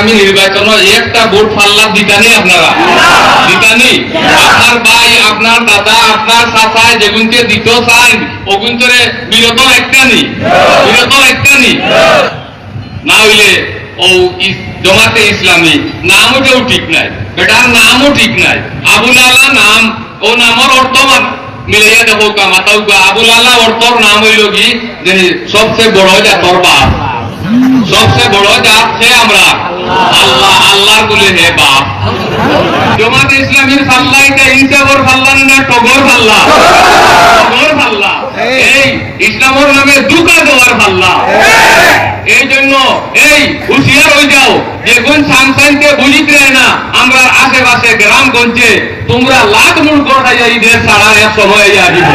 আগামী নির্বাচন একটা ভোট ফাল্লা দিতানি আপনারা। দিতানি? আপনার ভাই, আপনার দাদা, আপনার চাচায় যেগুনকে দিত চান ওগুনতরে বিরত একটানি। বিরত একটানি। না হইলে ও জমাতে ইসলামী নামও কেউ ঠিক নাই। বেটার নামও ঠিক নাই। আবুল আল্লাহ নাম, ও নামর অর্থ মান মিলাইয়া মাতাও কা আবুল আল্লাহ অর্থর নাম হইল কি? যে সবচেয়ে বড় জাতর বাপ। সবচেয়ে বড় জাত সে আমরা। আল্লাহ, আল্লাহর বলে হে বাপ। জমাতে ইসলামীর ফাল্লা এটা ইনসাবর ফাল্লা না টগর ফাল্লা টগর ফাল্লা এই, ইসলামর নামে দুকা দেওয়ার ফাল্লা এই জন্য, এই, হুঁশিয়ার হয়ে যাও। যে কোন সামসাইনকে বুঝিতে না, আমরা আশেপাশে গ্রামগঞ্জে তোমরা লাখ মুখ করাইয়া ঈদের ছাড়া এক সময় আসিব